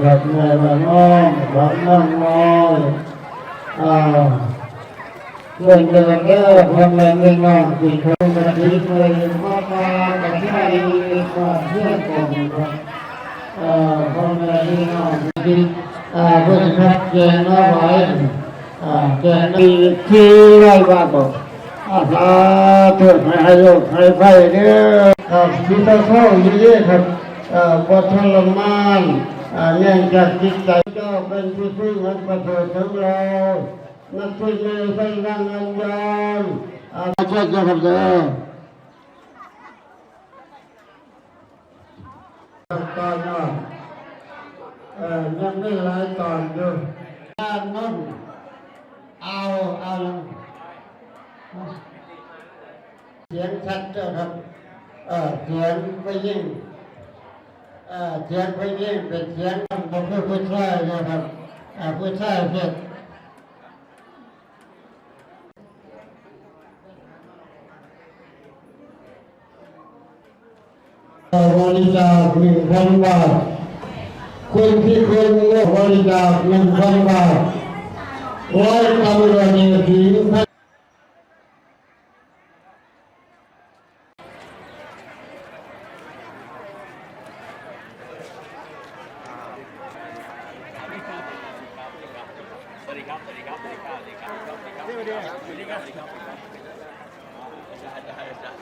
แบบเมื่อยแบบน้องแบบน้องน้อยอ่าเรื่องเดินเด้อพ่อแม่ไม่น้องกี่คนกระดิ่งเลยพ่อมาแต่ที่ไหนก็เพื่อนผมครับเอ่อพ่อแม่ไม่น้องที่อ่าเพื่อนครับเกณฑ์เอาไว้อ่าเกณฑ์มีที่ไรบ้างบอกอาสาธุให้อายุให้ไฟเด้อครับที่ต้องเข้าเยอะครับอ่อบททรมาน เนื่องจากจิตใจก็เป็นที่พึ่งอันประเสริฐของเรานักพึ่งเลยสร้างอันยอนอาเชื่อใจครับเด้อตอนนอกเอ่อยังไม่หลายตอนอยู่ด้านโน้นเอาเอาเสียงชัดเจ้าครับเออเสียงไปยิ่ง เสียงผู้หญิงเป็นเสียงของผู้ผู้ชายนะครับผู้ชายเพื่อนบริจาคหนึ่งพันบาทคุณที่คุณบริจาคหนึ่งพันบาทร้อยตำรวจเอกหญิงพั ได้ได้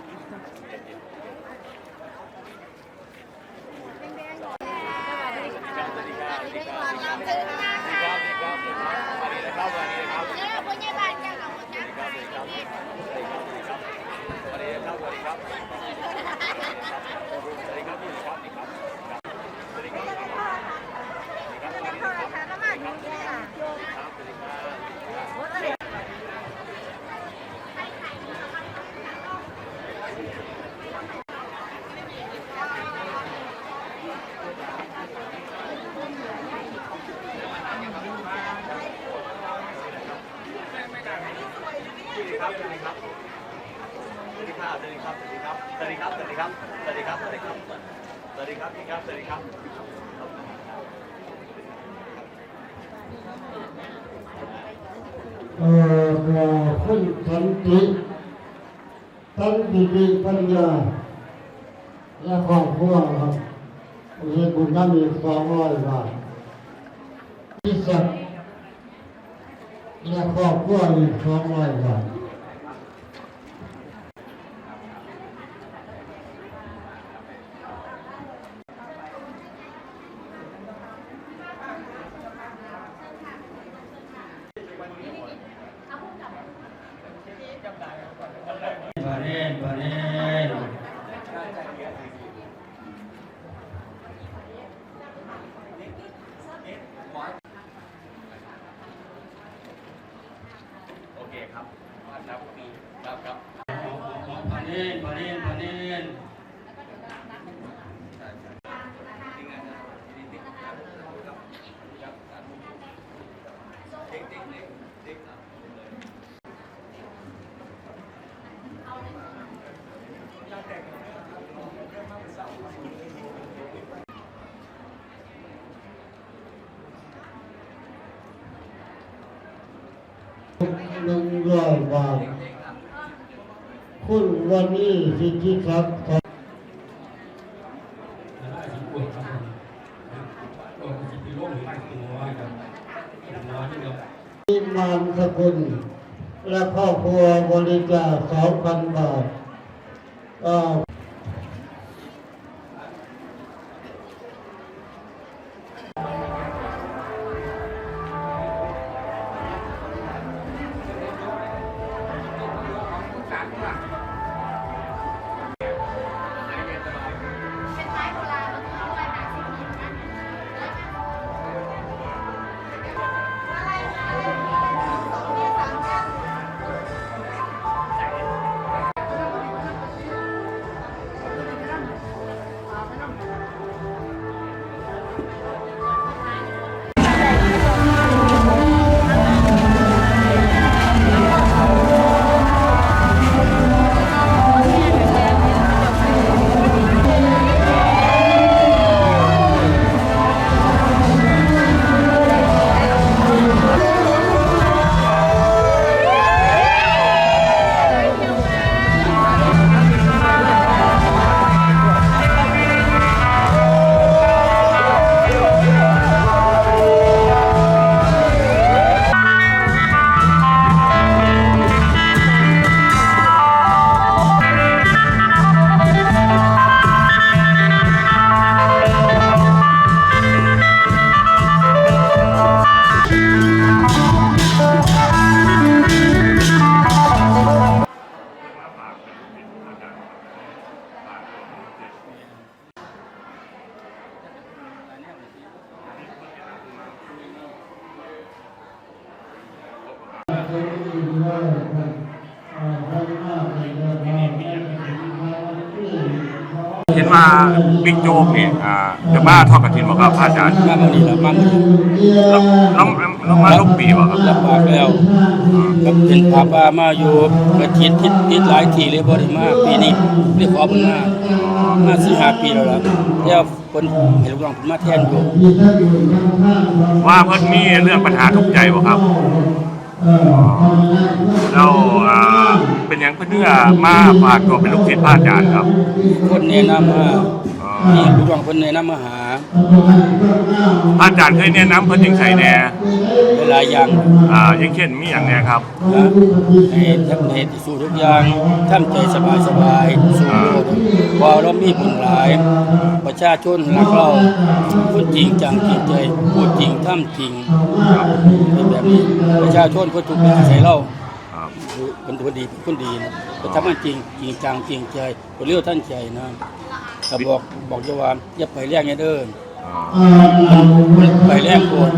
สวัสดีครับสวัสดีครับสวัสดีครับสวัสดีครับสวัสดีครับสวัสดีครับ อ่อขอคุณสันติตันติปีปัญญา และครอบครัวครับเรียนบุญน้ำอีกสองร้อยบาทที่สัตว์และครอบครัวมีสองร้อยบาท Panen, panen. Oke, ครับครับครับครับ panen, panen, panen. นึ่งร้อยบาทคุณวันนี้สิทธิครับทีมานสกุลและครอบครัวบริจาคสองพันบาท ว่าบิ๊กโจ๊กเนี่ยอ่าจะมาทอดกระถินบอกครับพระอาจารย์มาเมื่อนี้และมาเมื่อนี้น้องน้องมาทุกปีบอกครับรับปากแล้วกับเป็นพาปามาอยู่กระทิดทิศทิศหลายทีเลยบ่ได้มาปีนี้เรียกขอเพิ่นมามาสี่ห้าปีแล้วล่ะแล้วเพิ่นให้ลูกน้องเพิ่นมาแทนอยู่ว่าเพิ่นมีเรื่องปัญหาทุกข์ใจบอกครับแล้วอ่า เป็นอย่างเพื่อนเนื้อมาฝากตัวเป็นลูกศิษย์พระอาจารย์ครับ คนแนะนำมาอ๋อนี่ลูกน้องเพิ่นแนะนำมาหาพระอาจารย์เคยแนะนำเพิ่นยังใส่แน่หลายๆอย่างอ่าอย่างเช่นมีอย่างแน่ครับนะให้ทำให้สู้ทุกอย่างทำใจสบายสบายๆสู้โลดพอเรามีบุญหลาย ประชาชนรักเราพูดจริงจังจริงใจพูดจริงทำจริงเป็นแบบนี้ประชาชนคนถูกข์ใส่เรา ครับเป็นคนดีเป็นคนดีนะแต่ทำมันจริงจริงจังจริงใจเป็นเรื่องท่านใจนะก็บอกบอกเจ้าว่าอย่าไปแรงไงเด้ออ่าไปแรงโกรธ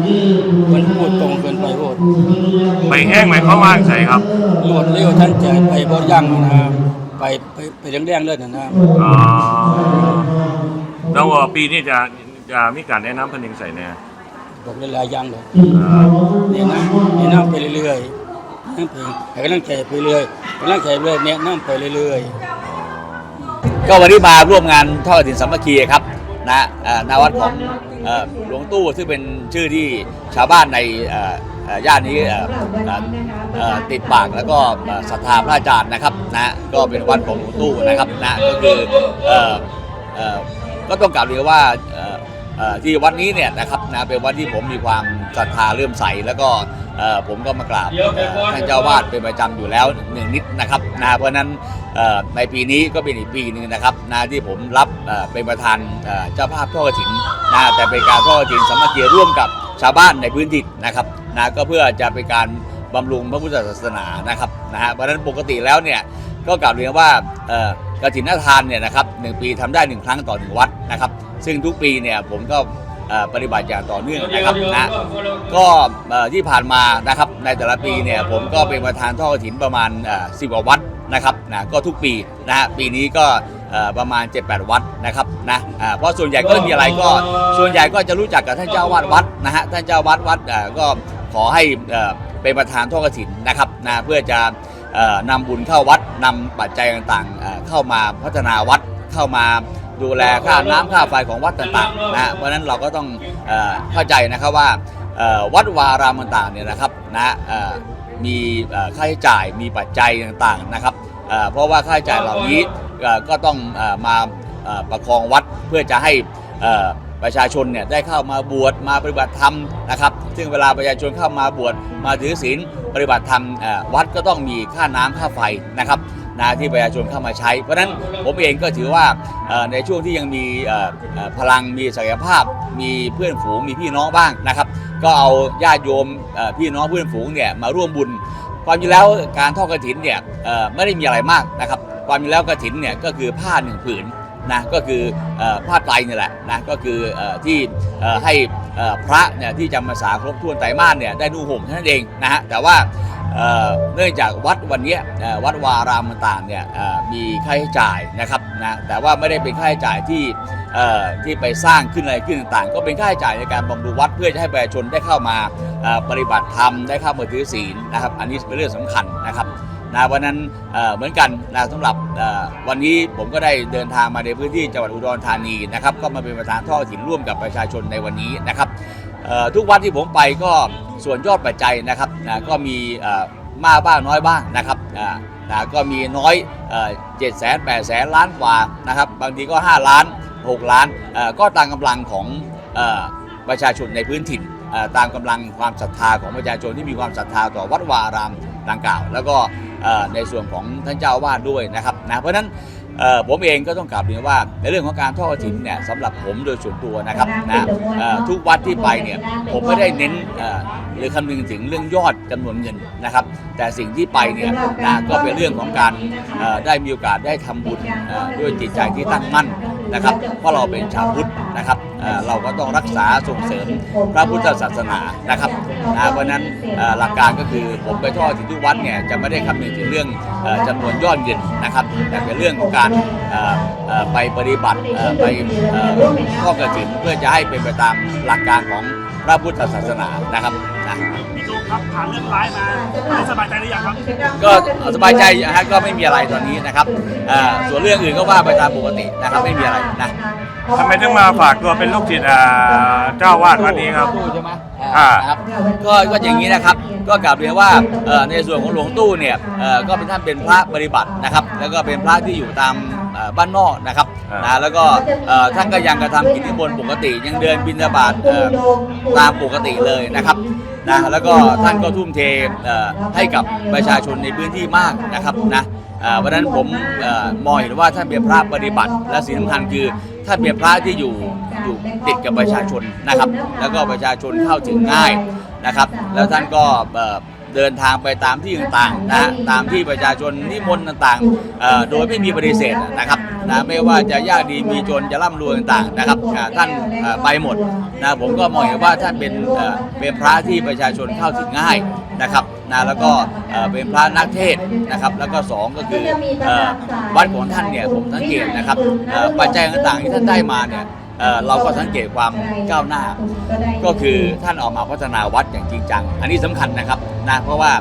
มันพูดตรงเกินไปโกรธไปแห้งไหมเขาว่างใส่ครับรวดเร็วท่านใจไปบ่ยั่งนะไปไปไปแรงๆเลยนะนะอ๋อแล้วว่าปีนี้จะจะมีการแนะนำเพิ่นยังใส่แน่บอกหลายๆอย่างเลยอ่าเนี่ยนะเนี่ยนั่งไปเรื่อยๆ นั่งเพลงให้กำลังใจไปเรื่อยกำลังใจไปเรื่อยเนี่ยนั่งไปเรื่อยก็วันนี้มาร่วมงานทอดกฐินสามัคคีครับนะนาวัดของหลวงตู้ซึ่งเป็นชื่อที่ชาวบ้านในย่านนี้ติดปากแล้วก็ศรัทธาพระอาจารย์นะครับนะก็เป็นวัดของหลวงตู้นะครับนะก็คือก็ต้องกล่าวเรียนว่าที่วัดนี้เนี่ยนะครับนะเป็นวัดที่ผมมีความศรัทธาเลื่อมใสแล้วก็ ผมก็มากราบเอ่อท่านเจ้าวาดเป็นประจำอยู่แล้วหนึ่งนิดนะครับนะเพราะฉะนั้นเอ่อในปีนี้ก็เป็นอีกปีหนึ่งนะครับนะที่ผมรับเอ่อเป็นประธานเอ่อเจ้าภาพทอดกฐินนะแต่เป็นการทอดกฐินสามัคคีร่วมกับชาวบ้านในพื้นที่นะครับนะก็เพื่อจะเป็นการบำรุงพระพุทธศาสนานะครับนะฮะเพราะฉะนั้นปกติแล้วเนี่ยก็กล่าวเรียนว่าเอ่อกฐินทานเนี่ยนะครับหนึ่งปีทำได้หนึ่งครั้งต่อหนึ่งวัดนะครับ ซึ่งทุกปีเนี่ยผมก็เอ่อ ปฏิบัติอย่างต่อเนื่องนะครับนะก็เอ่อที่ผ่านมานะครับในแต่ละปีเนี่ยผมก็เป็นประธานทอดกฐินประมาณสิบกว่าวัดนะครับนะก็ทุกปีนะฮะปีนี้ก็เอ่อประมาณ 7-8 วัดนะครับนะอ่าเพราะส่วนใหญ่ก็ไม่มีอะไรก็ส่วนใหญ่ก็จะรู้จักกับท่านเจ้าวาดวัดนะฮะท่านเจ้าวาดวัดเอ่อก็ขอให้เอ่อเป็นประธานทอดกฐินนะครับนะเพื่อจะเอ่อนำบุญเข้าวัดนำปัจจัยต่างๆเอ่อเข้ามาพัฒนาวัดเข้ามา ดูแลค่าน้ำค่าไฟของวัดต่างๆนะเพราะฉะนั้นเราก็ต้องเอเข้าใจนะครับว่าวัดวารามต่างๆเนี่ยนะครับนะมีค่าใช้จ่ายมีปัจจัยต่างๆนะครับเเพราะว่าค่าใช้จ่ายเหล่านี้ก็ต้องอมาประคองวัดเพื่อจะให้ประชาชนเนี่ยได้เข้ามาบวชมาปฏิบัติธรรมนะครับ ซึ่งเวลาประชาชนเข้ามาบวชมาถือศีลปฏิบัติธรรมวัดก็ต้องมีค่าน้ำค่าไฟนะครับ นะที่ประชาชนเข้ามาใช้ เพราะฉะนั้นผมเองก็ถือว่าในช่วงที่ยังมีพลังมีศักยภาพ มีเพื่อนฝูงมีพี่น้องบ้างนะครับ ก็เอาญาติโยมพี่น้องเพื่อนฝูงเนี่ยมาร่วมบุญ ความจริงแล้วการทอดกระถินเนี่ยไม่ได้มีอะไรมากนะครับ ความจริงแล้วกระถินเนี่ยก็คือผ้าหนึ่งผืนนะก็คือผ้าไตรนี่แหละนะก็คืออที่ให้พระเนี่ยที่จำพรรษาครบถ้วนไตรมาสเนี่ยได้นุ่งห่มเท่นั้นเองนะฮะแต่ว่า เนื่องจากวัดวันนี้วัดวารามต่างๆเนี่ยมีค่าใช้จ่ายนะครับนะแต่ว่าไม่ได้เป็นค่าใช้จ่ายที่ที่ไปสร้างขึ้นอะไรขึ้นต่างๆ ก็เป็นค่าใช้จ่ายในการบำรุงวัดเพื่อจะให้ประชาชนได้เข้ามาปฏิบัติธรรมได้เข้ามาถือศีลนะครับ อันนี้เป็นเรื่องสำคัญนะครับนะวันนั้นเเหมือนกันนะสำหรับวันนี้ผมก็ได้เดินทางมาในพื้นที่จังหวัดอุดรธานีนะครับ ก็มาเป็นประธานทอดกฐินร่วมกับประชาชนในวันนี้นะครับ ทุกวัดที่ผมไปก็ส่วนยอดปัจจัยนะครับนะก็มีมากบ้างน้อยบ้างนะครับนะก็มีน้อยเจ็ดแสนแปดแสนล้านกว่านะครับบางทีก็ 5 ล้าน 6 ล้านก็ตามกำลังของอประชาชนในพื้นถิ่นตามกำลังความศรัทธาของประชาชนที่มีความศรัทธาต่อวัดวาอารามดังกล่าว แล้วก็ในส่วนของท่านเจ้าอาวาดด้วยนะครับนะเพราะฉะนั้น ผมเองก็ต้องกลับเรียนว่าในเรื่องของการทอดกฐินเนี่ยสำหรับผมโดยส่วนตัวนะครับนะเอ่อทุกวัดที่ไปเนี่ยผมไม่ได้เน้นเอ่อหรือคำนึงถึงเรื่องยอดจำนวนเงินนะครับ แต่สิ่งที่ไปเนี่ยนะก็เป็นเรื่องของการเอ่อได้มีโอกาสได้ทำบุญเอ่อด้วยจิตใจที่ตั้งมั่น นะครับเพราะเราเป็นชาวพุทธนะครับเราก็ต้องรักษาส่งเสริมพระพุทธศาสนานะครับเพราะฉะนั้นหลักการก็คือผมไปทอดที่ทุกวัดเนี่ยจะไม่ได้คำนึงถึงเรื่องจำนวนยอดเงินนะครับแต่เป็นเรื่องของการไปปฏิบัติไปข้อกระถินเพื่อจะให้เป็นไปตามหลักการของ พระพุทธศาสนานะครับนะพี่ตุ๊กครับผ่านเรื่องร้ายมาได้สบายใจหรือยังครับก็สบายใจนะฮะก็ไม่มีอะไรตอนนี้นะครับเอ่อส่วนเรื่องอื่นก็ว่าไปตามปกตินะครับไม่มีอะไรนะทำไมถึงมาฝากตัวเป็นลูกศิษย์อ่าเจ้าวาดวัดนี้ครับตู้ใช่ไหมอ่านะครับก็ก็อย่างนี้นะครับ ก็กลับเรียนว่าเอ่อในส่วนของหลวงตู้เนี่ยเอ่อก็เป็นท่านเป็นพระปฏิบัตินะครับ แล้วก็เป็นพระที่อยู่ตามเอ่อ บ้านนอกนะครับอ่านนะแล้วก็เอ่อท่านก็ยังกระทำกิจนิมนต์ปกติ ยังเดินบิณฑบาตเอ่อตามปกติเลยนะครับนะแล้วก็ท่านก็ทุ่มเทเอ่อให้กับประชาชนในพื้นที่มากนะครับนะเอ่อเพราะฉะนั้นผมเอ่อมองเห็นว่าท่านเป็นพระปฏิบัติ และสิ่งสำคัญคือท่านเป็นพระที่อยู่อยู่ติดกับประชาชนนะครับ แล้วก็ประชาชนเข้าถึงง่ายนะครับ แล้วท่านก็ เดินทางไปตามที่ต่างๆนะตามที่ประชาชนนิมนต์ต่างๆ โดยไม่มีปฏิเสธนะครับนะไม่ว่าจะยากดีมีจนจะร่ำรวยต่างๆนะครับท่านไปหมดนะผมก็มองเห็นว่าท่านเป็นเป็นพระที่ประชาชนเข้าถึงง่ายนะครับนะแล้วก็เป็นพระนักเทศนะครับ แล้วก็สองก็คือวัดของท่านเนี่ยผมสังเกตนะครับปัจจัยต่างๆที่ท่านได้มาเนี่ย เเราก็สังเกตความก้าวหน้า ก็คือท่านออกมาพัฒนาวัดอย่างจริงจัง อันนี้สำคัญนะครับนะเพราะว่า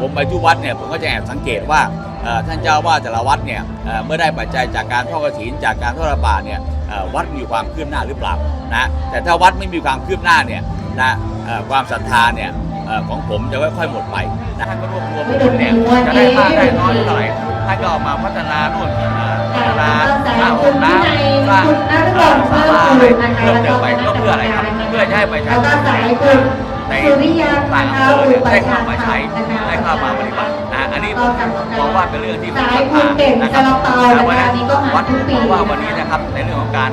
ผมไปทุกวัดเนี่ยผมก็จะแอบสังเกตว่าท่านเจ้าว่าแต่ละวัดเนี่ยเมื่อได้ปัจจัยจากการทอดกฐินจากการทอดระบาเนี่ยวัดมีความคืบหน้าหรือเปล่านะแต่ถ้าวัดไม่มีความคืบหน้าเนี่ยนะความศรัทธาเนี่ยของผมจะค่อยๆหมดไปนะท่านก็รวบรวมคนเนี่ยจะได้มากได้น้อยเท่าไหร่ ท่านก็ออกมาพัฒนานู่นพัฒนาสร้างห้องน้ำสร้างสร้าลาอะไรเพิ่มเติมไปก็เพื่ออะไรครับ เพื่อจะให้ประชาชนเนี่ยในต่างอำเภอได้เข้ามาใช้ได้เข้ามาปฏิบัตินะอันนี้ผมมองว่าเป็นเรื่องที่ผมศรัทธานะครับแล้ววันนี้วัดว่าวันนี้นะครับในเรื่องของการ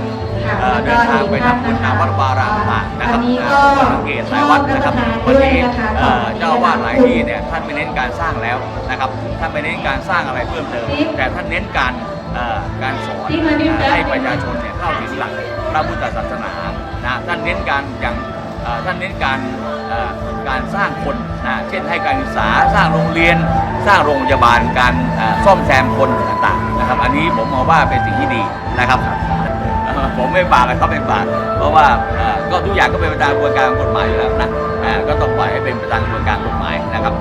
เอ่อเดินทางไปทำบุญตามวัดวารามต่างๆนะครับนะผมก็สังเกตหลายวัดนะครับวันนี้เอ่อเจ้าอาวาสหลายที่เนี่ยท่านไม่เน้นการสร้างแล้วนะครับท่านไม่เน้นการสร้างอะไรเพิ่มเติม แต่ท่านเน้นการเอ่อการสอนให้ประชาชนเนี่ยเข้าถึงหลักพระพุทธศาสนานะท่านเน้นการอย่างเอ่อท่านเน้นการเอ่อการสร้างคนนะเช่นให้การศึกษาสร้างโรงเรียน สร้างโรงพยาบาลการเอ่อซ่อมแซมคนต่างๆนะครับ อันนี้ผมมองว่าเป็นสิ่งที่ดีนะครับเอ่อ ผมไม่ฝากเลยเขาเป็นบาก เพราะว่าก็ทุกอย่างก็เป็นไปตามกระบวนการกฎหมายอยู่แล้วนะก็ต้องปล่อยให้เป็นไปตามกระบวนการกฎหมายนะครับ